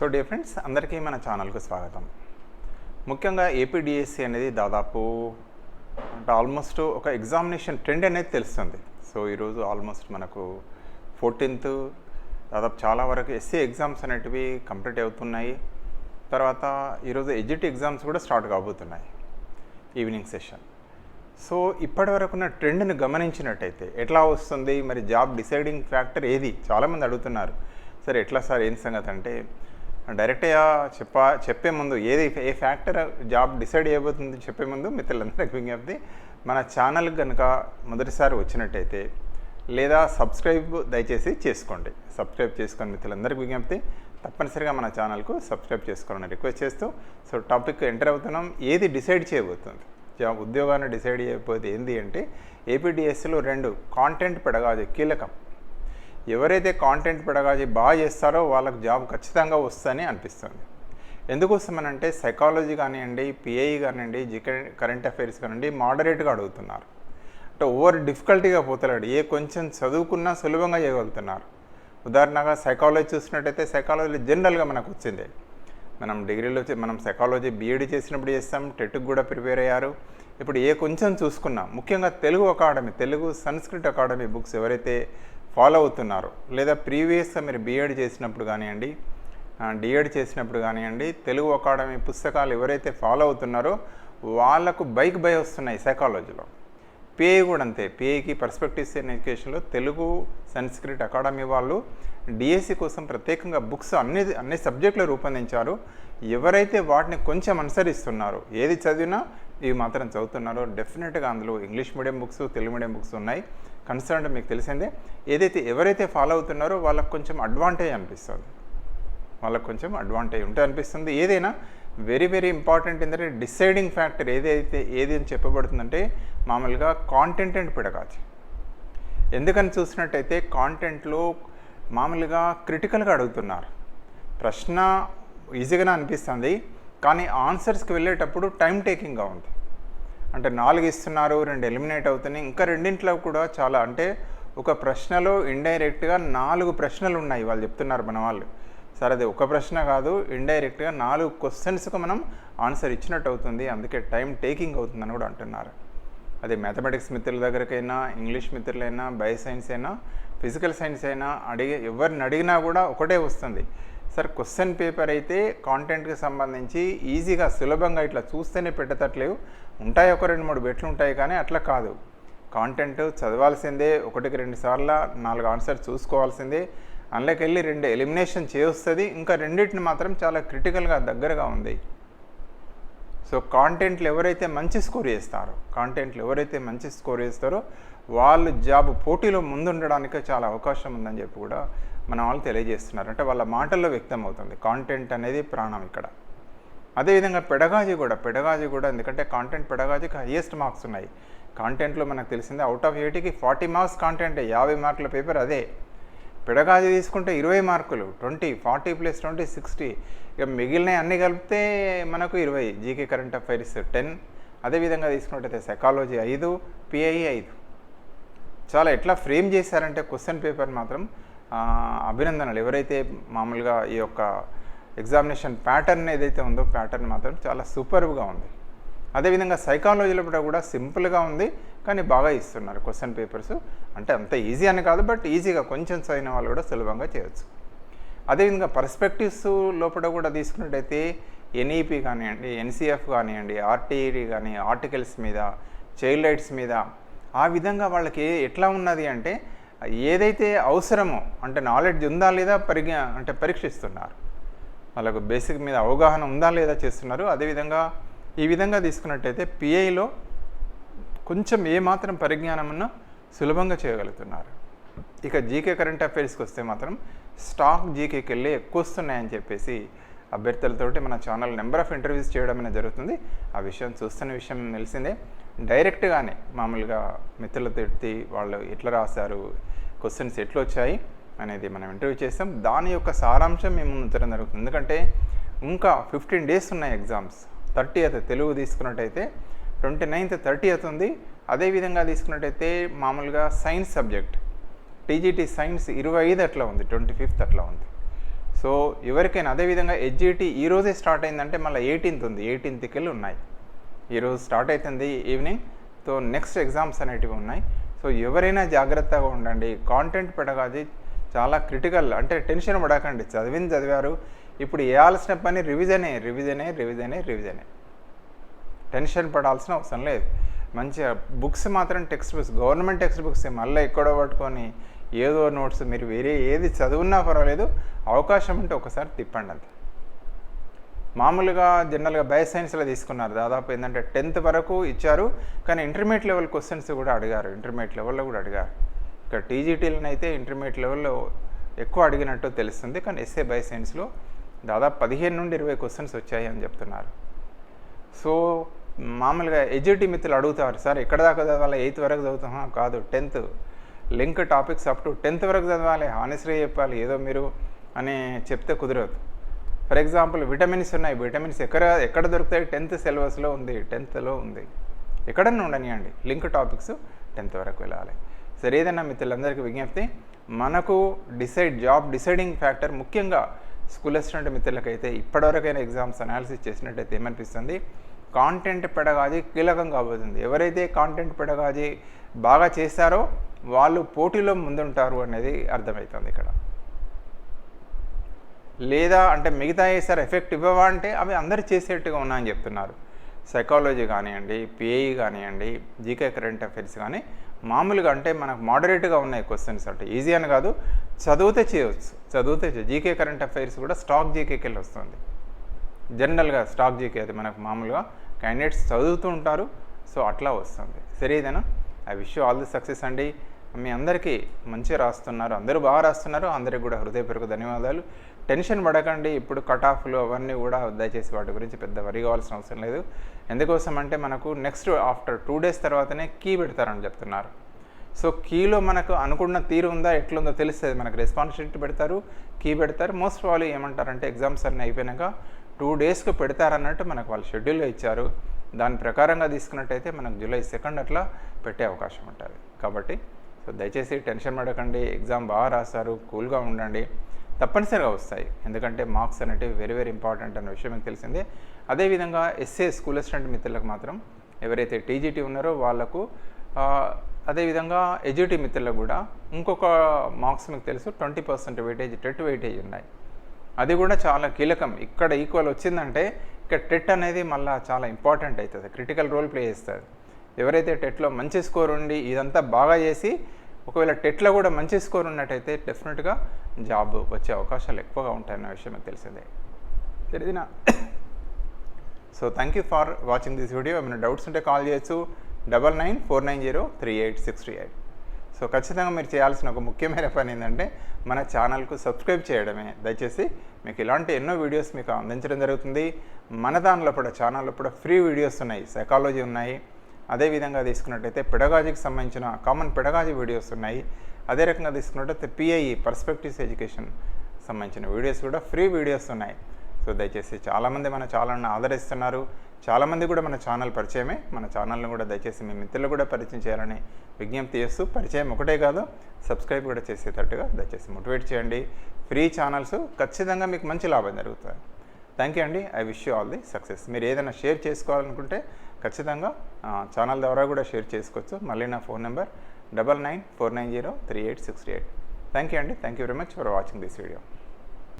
So dear friends అందరికీ మన ఛానల్కు స్వాగతం. ముఖ్యంగా ఏపీడిఎస్సి అనేది దాదాపు అంటే ఆల్మోస్ట్ ఒక ఎగ్జామినేషన్ ట్రెండ్ అనేది తెలుస్తుంది. సో ఈరోజు ఆల్మోస్ట్ మనకు ఫోర్టీన్త్ దాదాపు చాలా వరకు ఎస్సీ ఎగ్జామ్స్ అనేటివి కంప్లీట్ అవుతున్నాయి. తర్వాత ఈరోజు ఎడ్జిట్ ఎగ్జామ్స్ కూడా స్టార్ట్ కాబోతున్నాయి. ఈవినింగ్ సెషన్ సో ఇప్పటి వరకు ఉన్న ట్రెండ్ని గమనించినట్టయితే ఎట్లా వస్తుంది? మరి జాబ్ డిసైడింగ్ ఫ్యాక్టర్ ఏది? చాలామంది అడుగుతున్నారు. సరే ఎట్లా సార్? ఏం సంగతి అంటే డైరెక్ట్గా చెప్ప చెప్పే ముందు ఏది ఏ ఫ్యాక్టర్ జాబ్ డిసైడ్ చేయబోతుంది చెప్పే ముందు మిత్రులందరికీ విజ్ఞప్తి. మన ఛానల్ కనుక మొదటిసారి వచ్చినట్టయితే లేదా సబ్స్క్రైబ్ దయచేసి చేసుకోండి. సబ్స్క్రైబ్ చేసుకొని మిత్రులందరికీ విజ్ఞప్తి. తప్పనిసరిగా మన ఛానల్కు సబ్స్క్రైబ్ చేసుకోవాలని రిక్వెస్ట్ చేస్తూ సో టాపిక్ ఎంటర్ అవుతున్నాం. ఏది డిసైడ్ చేయబోతుంది? జాబ్ ఉద్యోగాన్ని డిసైడ్ చేయకపోతే ఏంది అంటే ఏపీడిఎస్సిలో రెండు కాంటెంట్ పెడగాదు కీలకం. ఎవరైతే కాంటెంట్ పెడగాలి బాగా చేస్తారో వాళ్ళకు జాబ్ ఖచ్చితంగా వస్తుందని అనిపిస్తుంది. ఎందుకోసమనంటే సైకాలజీ కానివ్వండి పిఐ కానివ్వండి జికే కరెంట్ అఫైర్స్ కానివ్వండి మోడరేట్గా అడుగుతున్నారు. అంటే ఓవర్ డిఫికల్టీగా పోతలేడు. ఏ కొంచెం చదువుకున్నా సులభంగా చేయగలుగుతున్నారు. ఉదాహరణగా సైకాలజీ చూసినట్టయితే సైకాలజీ జనరల్గా మనకు వచ్చింది. మనం డిగ్రీలో మనం సైకాలజీ బీఈడి చేసినప్పుడు చేస్తాం టెట్కి కూడా ప్రిపేర్ అయ్యారు. ఇప్పుడు ఏ కొంచెం చూసుకున్నా ముఖ్యంగా Telugu academy Telugu Sanskrit academy books ఎవరైతే ఫాలో అవుతున్నారు. లేదా ప్రీవియస్గా మీరు బీఎడ్ చేసినప్పుడు కానివ్వండి డిఎడ్ చేసినప్పుడు కానివ్వండి తెలుగు అకాడమీ పుస్తకాలు ఎవరైతే ఫాలో అవుతున్నారో వాళ్ళకు బైక్ బై వస్తున్నాయి సైకాలజీలో. పిఏ కూడా అంతే. పిఏకి పర్స్పెక్టివ్స్ ఇన్ ఎడ్యుకేషన్లో తెలుగు సంస్కృత్ అకాడమీ వాళ్ళు డిఎస్సి కోసం ప్రత్యేకంగా బుక్స్ అన్ని అన్ని సబ్జెక్టులు రూపొందించారు. ఎవరైతే వాటిని కొంచెం అనుసరిస్తున్నారో ఏది చదివినా ఇవి మాత్రం చదువుతున్నారో. డెఫినెట్గా అందులో English medium books Telugu medium books ఉన్నాయి. కన్సర్న్ మీకు తెలిసిందే. ఏదైతే ఎవరైతే ఫాలో అవుతున్నారో వాళ్ళకి కొంచెం అడ్వాంటేజ్ అనిపిస్తుంది. వాళ్ళకు కొంచెం అడ్వాంటేజ్ ఉంటే అనిపిస్తుంది. ఏదైనా వెరీ వెరీ ఇంపార్టెంట్ ఏంటంటే డిసైడింగ్ ఫ్యాక్టర్ ఏదైతే ఏది అని చెప్పబడుతుందంటే మామూలుగా కాంటెంట్ అండ్ పిడకాచి ఎందుకని చూసినట్టయితే కాంటెంట్లో మామూలుగా క్రిటికల్గా అడుగుతున్నారు. ప్రశ్న ఈజీగానే అనిపిస్తుంది. కానీ ఆన్సర్స్కి వెళ్ళేటప్పుడు టైం టేకింగ్గా ఉంది. అంటే నాలుగు ఇస్తున్నారు రెండు ఎలిమినేట్ అవుతున్నాయి. ఇంకా రెండింటిలో కూడా చాలా అంటే ఒక ప్రశ్నలో ఇండైరెక్ట్గా నాలుగు ప్రశ్నలు ఉన్నాయి వాళ్ళు చెప్తున్నారు మన వాళ్ళు. సరే అది ఒక ప్రశ్న కాదు ఇండైరెక్ట్గా నాలుగు క్వశ్చన్స్కి మనం ఆన్సర్ ఇచ్చినట్టు అవుతుంది. అందుకే టైం టేకింగ్ అవుతుందని కూడా అంటున్నారు. అదే మ్యాథమెటిక్స్ మిత్రుల దగ్గరకైనా ఇంగ్లీష్ మిత్రులైనా బయో సైన్స్ అయినా ఫిజికల్ సైన్స్ అయినా అడిగే ఎవరిని అడిగినా కూడా ఒకటే వస్తుంది. సార్ క్వశ్చన్ పేపర్ అయితే కాంటెంట్కి సంబంధించి ఈజీగా సులభంగా ఇట్లా చూస్తేనే పెట్టేటట్లేవు ఉంటాయి ఒక రెండు మూడు బెట్లు ఉంటాయి కానీ అట్లా కాదు. కాంటెంట్ చదవాల్సిందే ఒకటికి రెండు సార్లు నాలుగు ఆన్సర్ చూసుకోవాల్సిందే. అందులోకి వెళ్ళి రెండు ఎలిమినేషన్ చేస్తుంది ఇంకా రెండింటిని మాత్రం చాలా క్రిటికల్గా దగ్గరగా ఉంది. సో కాంటెంట్లు ఎవరైతే మంచి స్కోర్ చేస్తారో కాంటెంట్లు ఎవరైతే మంచి స్కోర్ చేస్తారో వాళ్ళు జాబ్ పోటీలో ముందుండడానికి చాలా అవకాశం ఉందని చెప్పి కూడా మన వాళ్ళు తెలియజేస్తున్నారు. అంటే వాళ్ళ మాటల్లో వ్యక్తం అవుతుంది కాంటెంట్ అనేది ప్రాణం ఇక్కడ. అదేవిధంగా పెడగాజీ కూడా పెడగాజీ కూడా ఎందుకంటే కాంటెంట్ పెడగాజీకి హయ్యెస్ట్ మార్క్స్ ఉన్నాయి. కాంటెంట్లో మనకు తెలిసిందే అవుట్ ఆఫ్ ఎయిటీకి ఫార్టీ మార్క్స్ కాంటెంట్ యాభై మార్కుల పేపర్ అదే. పెడగాజీ తీసుకుంటే ఇరవై మార్కులు twenty forty plus twenty sixty ఇక మిగిలిన అన్ని కలిపితే మనకు ఇరవై జీకే కరెంట్ అఫైర్స్ టెన్ అదేవిధంగా తీసుకున్నట్టయితే సైకాలజీ ఐదు పిఐ ఐదు. చాలా ఎట్లా ఫ్రేమ్ చేశారంటే క్వశ్చన్ పేపర్ మాత్రం అభినందనలు. ఎవరైతే మామూలుగా ఈ యొక్క ఎగ్జామినేషన్ ప్యాటర్న్ ఏదైతే ఉందో ప్యాటర్న్ మాత్రం చాలా సూపర్గా ఉంది. అదేవిధంగా సైకాలజీలో కూడా కూడా సింపుల్గా ఉంది. కానీ బాగా ఇస్తున్నారు క్వశ్చన్ పేపర్స్. అంటే అంత ఈజీ అని కాదు బట్ ఈజీగా కొంచెం చదివిన వాళ్ళు కూడా సులభంగా చేయొచ్చు. అదేవిధంగా పర్స్పెక్టివ్స్ లోపల కూడా తీసుకున్నట్టయితే ఎన్ఈపి కానివ్వండి ఎన్సిఎఫ్ కానివ్వండి ఆర్టీఈడి కానీ ఆర్టికల్స్ మీద చైల్డ్ రైట్స్ మీద ఆ విధంగా వాళ్ళకి ఎట్లా ఉన్నది అంటే ఏదైతే అవసరమో అంటే నాలెడ్జ్ ఉందా లేదా పరిగ అంటే పరీక్షిస్తున్నారు. వాళ్ళకు బేసిక్ మీద అవగాహన ఉందా లేదా చేస్తున్నారు. అదేవిధంగా ఈ విధంగా తీసుకున్నట్టయితే పిఐలో కొంచెం ఏమాత్రం పరిజ్ఞానం ఉన్నా సులభంగా చేయగలుగుతున్నారు. ఇక జీకే కరెంట్ అఫైర్స్కి వస్తే మాత్రం స్టాక్ జీకేకి వెళ్ళి ఎక్కువ వస్తున్నాయని చెప్పేసి అభ్యర్థులతోటి మన ఛానల్ నెంబర్ ఆఫ్ ఇంటర్వ్యూస్ చేయడం అనేది జరుగుతుంది. ఆ విషయం చూస్తున్న విషయం తెలిసిందే. డైరెక్ట్గానే మామూలుగా మిత్రులతోటి వాళ్ళు ఎట్లా రాశారు క్వశ్చన్స్ ఎట్లా వచ్చాయి అనేది మనం ఇంటర్వ్యూ చేస్తాం. దాని యొక్క సారాంశం మేము ఉంచడం జరుగుతుంది. ఎందుకంటే ఇంకా ఫిఫ్టీన్ డేస్ ఉన్నాయి ఎగ్జామ్స్ థర్టీ అయితే తెలుగు తీసుకున్నట్టయితే ట్వంటీ నైన్త్ థర్టీ అవుతుంది అదేవిధంగా తీసుకున్నట్టయితే మామూలుగా సైన్స్ సబ్జెక్ట్ టీజీటీ సైన్స్ ఇరవై ఐదు అట్లా ఉంది ట్వంటీ ఫిఫ్త్ అట్లా ఉంది. సో ఎవరికైనా అదేవిధంగా హెచ్జిటి ఈ రోజే స్టార్ట్ అయిందంటే మళ్ళీ ఎయిటీన్త్ ఉంది. ఎయిటీన్త్కి వెళ్ళి ఉన్నాయి. ఈరోజు స్టార్ట్ అవుతుంది ఈవినింగ్ సో నెక్స్ట్ ఎగ్జామ్స్ అనేటివి ఉన్నాయి. సో ఎవరైనా జాగ్రత్తగా ఉండండి. కాంటెంట్ పెడగాది చాలా క్రిటికల్ అంటే టెన్షన్ పడకండి. చదివింది చదివారు. ఇప్పుడు వేయాల్సిన పని రివిజనే రివిజనే రివిజనే రివిజనే టెన్షన్ పడాల్సిన అవసరం లేదు. మంచిగా బుక్స్ మాత్రం text books government text books మళ్ళీ ఎక్కడో పట్టుకొని ఏదో నోట్స్ మీరు వేరే ఏది చదువున్నా పర్వాలేదు. అవకాశం ఉంటే ఒకసారి తిప్పండి అంతే. మామూలుగా జనరల్గా బయో సైన్స్లో తీసుకున్నారు. దాదాపు ఏంటంటే టెన్త్ వరకు ఇచ్చారు. కానీ ఇంటర్మీడియట్ లెవెల్ క్వశ్చన్స్ కూడా అడిగారు. ఇంటర్మీడియట్ లెవెల్లో కూడా అడిగారు. ఇక్కడ టీజీటీలను అయితే ఇంటర్మీడియట్ లెవెల్లో ఎక్కువ అడిగినట్టు తెలుస్తుంది. కానీ ఎస్ఏ బయో సైన్స్లో దాదాపు పదిహేను నుండి ఇరవై క్వశ్చన్స్ వచ్చాయి అని చెప్తున్నారు. సో మామూలుగా ఎడ్జిటీ మిత్రులు అడుగుతారు సార్ ఎక్కడ దాకా చదవాలి? ఎయిత్ వరకు చదువుతామా కాదు tenth. Link topics up to tenth వరకు చదవాలి. హానెస్ట్గా చెప్పాలి. ఏదో మీరు అని చెప్తే కుదరదు. ఫర్ ఎగ్జాంపుల్ విటమిన్స్ ఉన్నాయి. విటమిన్స్ ఎక్కడ ఎక్కడ దొరుకుతాయి? టెన్త్ సిలబస్లో ఉంది. టెన్త్లో ఉంది. ఎక్కడన్నా ఉండనియండి. లింక్ టాపిక్స్ టెన్త్ వరకు వెళ్ళాలి. సరే ఏదైనా మిత్రులందరికీ విజ్ఞప్తి. మనకు డిసైడ్ జాబ్ డిసైడింగ్ ఫ్యాక్టర్ ముఖ్యంగా స్కూల్ అసిస్టెంట్ మిత్రులకైతే ఇప్పటివరకైనా ఎగ్జామ్స్ అనాలిసిస్ చేసినట్టయితే ఏమనిపిస్తుంది? కాంటెంట్ పెడగాజీ కీలకం కాబోతుంది ఎవరైతే కాంటెంట్ పెడగాజీ బాగా చేస్తారో వాళ్ళు పోటీలో ముందుంటారు అనేది అర్థమవుతుంది ఇక్కడ. లేదా అంటే మిగతా సార్ ఎఫెక్ట్ ఇవ్వవా అంటే అవి అందరు చేసేట్టుగా ఉన్నాయని చెప్తున్నారు. సైకాలజీ కానివ్వండి పిఐ కానివ్వండి జీకే కరెంట్ అఫైర్స్ కానీ మామూలుగా అంటే మనకు మోడరేట్గా ఉన్నాయి క్వశ్చన్స్ అంటే ఈజీ అని కాదు చదివితే చేయవచ్చు. చదివితే జీకే కరెంట్ అఫైర్స్ కూడా స్టాక్ జీకేకి వెళ్ళి వస్తుంది. జనరల్గా స్టాక్ జీకే అది మనకు మామూలుగా క్యాండిడేట్స్ చదువుతూ ఉంటారు సో అట్లా వస్తుంది. సరేదేనా I wish all the success అండి. మీ అందరికీ మంచిగా రాస్తున్నారు అందరూ బాగా రాస్తున్నారు అందరికి కూడా హృదయపూర్వక ధన్యవాదాలు. టెన్షన్ పడకండి ఇప్పుడు కట్ ఆఫ్లు అవన్నీ కూడా దయచేసి వాటి గురించి పెద్ద వరి కావాల్సిన అవసరం లేదు. ఎందుకోసం అంటే మనకు నెక్స్ట్ ఆఫ్టర్ టూ డేస్ తర్వాతనే కీ పెడతారని చెప్తున్నారు. సో కీలో మనకు అనుకున్న తీరు ఉందా ఎట్లుందో తెలుస్తుంది. మనకు రెస్పాన్స్ షీట్ పెడతారు కీ పెడతారు. మోస్ట్ వాళ్ళు ఏమంటారంటే ఎగ్జామ్స్ అన్నీ అయిపోయినాక టూ డేస్కి పెడతారన్నట్టు మనకు వాళ్ళు షెడ్యూల్లో ఇచ్చారు. దాని ప్రకారంగా తీసుకున్నట్టయితే మనకు జూలై సెకండ్ అట్లా పెట్టే అవకాశం ఉంటుంది. కాబట్టి సో దయచేసి టెన్షన్ పడకండి. ఎగ్జామ్ బాగా రాస్తారు కూల్గా ఉండండి. తప్పనిసరిగా వస్తాయి. ఎందుకంటే మార్క్స్ అనేటివి వెరీ వెరీ ఇంపార్టెంట్ అన్న విషయం మీకు తెలిసిందే. అదేవిధంగా ఎస్ఏ స్కూల్ అసిస్టెంట్ మిత్రులకు మాత్రం ఎవరైతే టీజీటీ ఉన్నారో వాళ్ళకు అదేవిధంగా ఎజ్యూటీ మిత్రులకు కూడా ఇంకొక మార్క్స్ మీకు తెలుసు twenty percent weightage TET weightage ఉన్నాయి. అది కూడా చాలా కీలకం. ఇక్కడ ఈక్వల్ వచ్చిందంటే ఇక్కడ టెట్ అనేది మళ్ళీ చాలా ఇంపార్టెంట్ అవుతుంది. క్రిటికల్ రోల్ ప్లే చేస్తుంది. ఎవరైతే టెట్లో మంచి స్కోర్ ఉండి ఇదంతా బాగా చేసి ఒకవేళ టెట్లో కూడా మంచి స్కోర్ ఉన్నట్టయితే డెఫినెట్గా జాబ్ వచ్చే అవకాశాలు ఎక్కువగా ఉంటాయన్న విషయం మీకు తెలిసిందే. తెలిసిన so thank you for watching this video ఏమైనా డౌట్స్ ఉంటే కాల్ చేయొచ్చు. Double nine four nine zero three eight six three eight so ఖచ్చితంగా మీరు చేయాల్సిన ఒక ముఖ్యమైన పని ఏంటంటే మన ఛానల్కు సబ్స్క్రైబ్ చేయడమే. దయచేసి మీకు ఇలాంటి ఎన్నో వీడియోస్ మీకు అందించడం జరుగుతుంది. మన దానిలో కూడా ఛానల్లో కూడా ఫ్రీ వీడియోస్ ఉన్నాయి. సైకాలజీ ఉన్నాయి. అదేవిధంగా తీసుకున్నట్టయితే పెడగాజీకి సంబంధించిన కామన్ పెడగాజీ వీడియోస్ ఉన్నాయి. అదే రకంగా తీసుకున్నట్టయితే పిఐఈ పర్స్పెక్టివ్స్ ఎడ్యుకేషన్ సంబంధించిన వీడియోస్ కూడా ఫ్రీ వీడియోస్ ఉన్నాయి. సో దయచేసి చాలామంది మన ఛానల్ని ఆదరిస్తున్నారు. చాలామంది కూడా మన ఛానల్ పరిచయమే. మన ఛానల్ని కూడా దయచేసి మీ మిత్రులు కూడా పరిచయం చేయాలని విజ్ఞప్తి చేస్తూ పరిచయం ఒకటే కాదు సబ్స్క్రైబ్ కూడా చేసేటట్టుగా దయచేసి మోటివేట్ చేయండి. ఫ్రీ ఛానల్స్ ఖచ్చితంగా మీకు మంచి లాభం జరుగుతుంది. థ్యాంక్ యూ అండి. I wish you all the success మీరు ఏదైనా షేర్ చేసుకోవాలనుకుంటే ఖచ్చితంగా ఛానల్ ద్వారా కూడా షేర్ చేసుకోవచ్చు. మళ్ళీ నా phone number double nine four nine zero three eight six eight thank you అండి. Thank you very much for watching this video